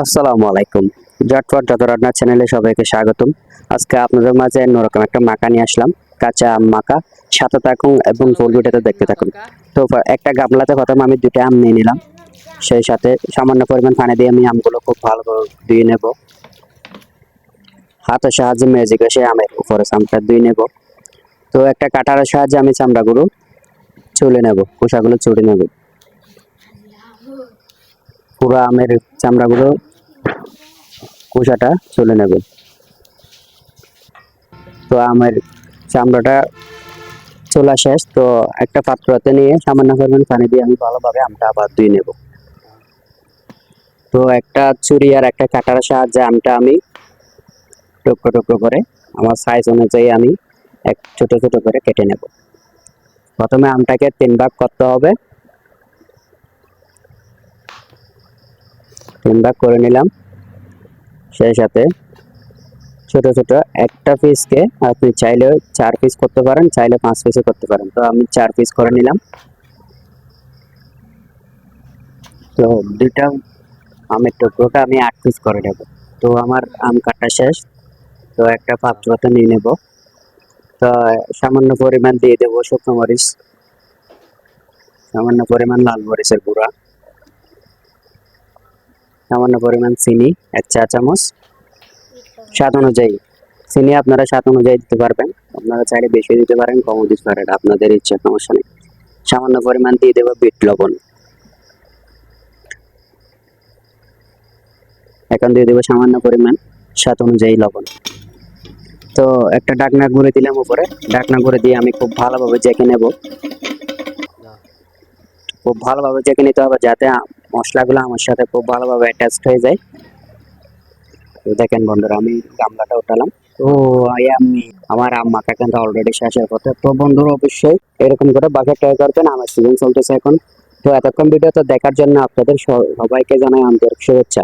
আসসালামু আলাইকুম। জটফট যত রান্না চ্যানেলে সবাইকে স্বাগতম। আজকে আপনাদের মাঝে অন্যরকম একটা মাখা নিয়ে আসলাম। কাঁচা আম মাখা সাথে থাকুন এবং ফুল ভিডিওতে দেখতে থাকুন। তো একটা গামলাতে প্রথমে আমি দুটো আম নিয়ে নিলাম। সেই সাথে সামান্য পরিমাণ পানি দিয়ে আমি আমগুলো খুব ভালো করে ধুয়ে নেব। হাতের সাহায্যে ম্যাজিক এসে আমের উপরে চামটা ধুয়ে নেব। তো একটা কাটারের সাহায্যে আমি চামড়াগুলো চুলে নেব, খোসাগুলো চুড়ে নেব। পুরো আমের চামড়াগুলো খোসাটা চলে নেব। তো আমের চামড়াটা চলা শেষ, তো একটা পাত্রতে নিয়ে সামান্য পরিমাণ পানি দিয়ে আমি ভালোভাবে আমটা আবার ধুয়ে নেব। তো একটা চুরি আর একটা কাটার সাহায্যে আমটা আমি টুকরো টুকরো করে, আমার সাইজ অনুযায়ী আমি এক ছোট ছোট করে কেটে নেব। প্রথমে আমটাকে তিন ভাগ করতে হবে। ভাগ করে নিলাম। সেই সাথে ছোট ছোট একটা পিসকে আপনি চাইলে চার পিস করতে পারেন, চাইলে পাঁচ পিসও করতে পারেন। তো আমি চার পিস করে নিলাম। তো দুইটা আমের টুকরোটা আমি আট পিস করে নেব। তো আমার আম কাটা শেষ। তো একটা পাত্রতে নিয়ে নেব। তো সামান্য পরিমাণ দিয়ে দেবো শুকনো মরিচ। সামান্য পরিমাণ লাল মরিচের গুঁড়া। সামান্য পরিমাণ চিনি, এক চা চামচ। স্বাদ অনুযায়ী। চিনি আপনারা স্বাদ অনুযায়ী দিতে পারবেন। আপনারা চাইলে বেশি দিতে পারেন, কমও দিতে পারেন, আপনাদের ইচ্ছা, সমস্যা নেই। সামান্য পরিমাণ দিয়ে দেবো বিট লবণ। এখন দিয়ে দেবো সামান্য পরিমাণ স্বাদ অনুযায়ী লবণ। তো একটা ডাকনা ঘুরে দিলাম উপরে। ডাকনা ঘুরে দিয়ে আমি খুব ভালোভাবে জেঁকে নেব। খুব ভালোভাবে জেঁকে নিতে হবে যাতে মশলাগুলো আমার সাথে খুব ভালোভাবে অ্যাটাচড হয়ে যায়। তো দেখেন বন্ধুরা, আমি গামলাটা উঠালাম। তো আমি আমার আম্মাটা কিন্তু অলরেডি শেষের পথে। তো বন্ধুরা, অবশ্যই এরকম করে বাসা ট্রাই করবেন। আমার সিজন চলতেছে এখন। তো এতক্ষণ তো দেখার জন্য আপনাদের সবাইকে জানাই আন্তরিক শুভেচ্ছা।